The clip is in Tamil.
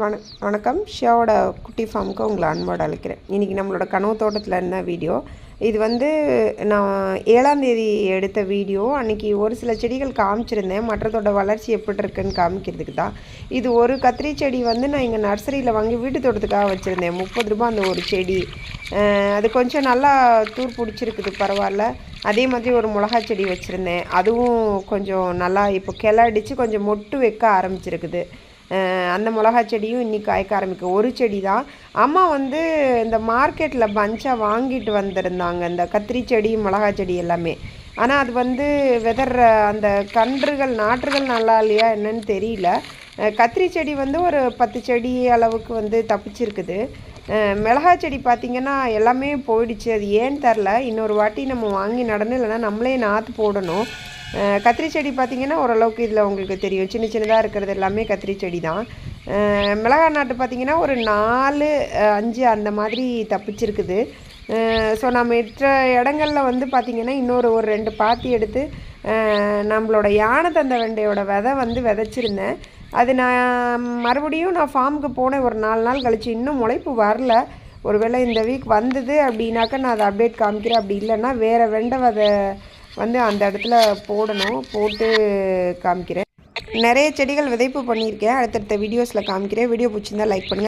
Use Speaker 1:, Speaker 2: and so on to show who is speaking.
Speaker 1: வண வணக்கம். ஷியாவோட குட்டி ஃபார்முக்கு உங்களை அன்போடு அழைக்கிறேன். இன்றைக்கி நம்மளோட கனவு தோட்டத்தில் இருந்த வீடியோ? இது வந்து நான் ஏழாந்தேதி எடுத்த வீடியோ. அன்றைக்கி ஒரு சில செடிகள் காமிச்சிருந்தேன். மற்றதோட வளர்ச்சி எப்படி இருக்குன்னு காமிக்கிறதுக்கு தான். இது ஒரு கத்திரி செடி வந்து நான் இங்கே நர்சரியில் வாங்கி வீட்டு தோட்டத்துக்காக வச்சுருந்தேன். முப்பது ரூபா அந்த ஒரு செடி. அது கொஞ்சம் நல்லா தூர் பிடிச்சிருக்குது பரவாயில்ல. அதே மாதிரி ஒரு மிளகா செடி வச்சுருந்தேன். அதுவும் கொஞ்சம் நல்லா இப்போ கிளடிச்சு கொஞ்சம் மொட்டு வைக்க ஆரம்பிச்சிருக்குது. அந்த மிளகா செடியும் இன்னைக்கு காய்க்க ஆரம்பிக்கும். ஒரு செடி தான் அம்மா வந்து இந்த மார்க்கெட்டில் பஞ்சாக வாங்கிட்டு வந்திருந்தாங்க. இந்த கத்திரி செடி மிளகா செடி எல்லாமே. ஆனால் அது வந்து வெதற அந்த கன்றுகள் நாற்றுகள் நல்லா இல்லையா என்னன்னு தெரியல. கத்திரி செடி வந்து ஒரு பத்து செடி அளவுக்கு வந்து தப்பிச்சிருக்குது. மிளகா செடி பார்த்திங்கன்னா எல்லாமே போயிடுச்சு. அது ஏன்னு தெரில இன்னொரு வாட்டி நம்ம வாங்கி நடணும் இல்லைன்னா நம்மளே நாற்று போடணும். கத்திரி செடி பார்த்திங்கன்னா ஓரளவுக்கு இதில் உங்களுக்கு தெரியும். சின்ன சின்னதாக இருக்கிறது எல்லாமே கத்திரி செடி தான் மிளகா நாட்டு பார்த்திங்கன்னா ஒரு நாலு அஞ்சு அந்த மாதிரி தப்பிச்சிருக்குது. ஸோ நம்ம மற்ற இடங்கள்ல வந்து பார்த்திங்கன்னா இன்னொரு ஒரு ரெண்டு பாத்தி எடுத்து நம்மளோட யானை தந்த வெண்டையோட விதை வந்து விதைச்சிருந்தேன். அது நான் மறுபடியும் நான் ஃபார்முக்கு போனேன். ஒரு நாலு நாள் கழித்து இன்னும் முளைப்பு வரல. ஒருவேளை இந்த வீக் வந்தது அப்படின்னாக்கா நான் அதை அப்டேட் காமிக்கிறேன். அப்படி இல்லைன்னா வேறு வெண்டை விதை வந்து அந்த இடத்துல போடணும் போட்டு காமிக்கிறேன். நிறைய செடிகள் விதைப்பு பண்ணியிருக்கேன். அடுத்தடுத்த வீடியோஸில் காமிக்கிறேன். வீடியோ பிடிச்சிருந்தா லைக் பண்ணுங்கள்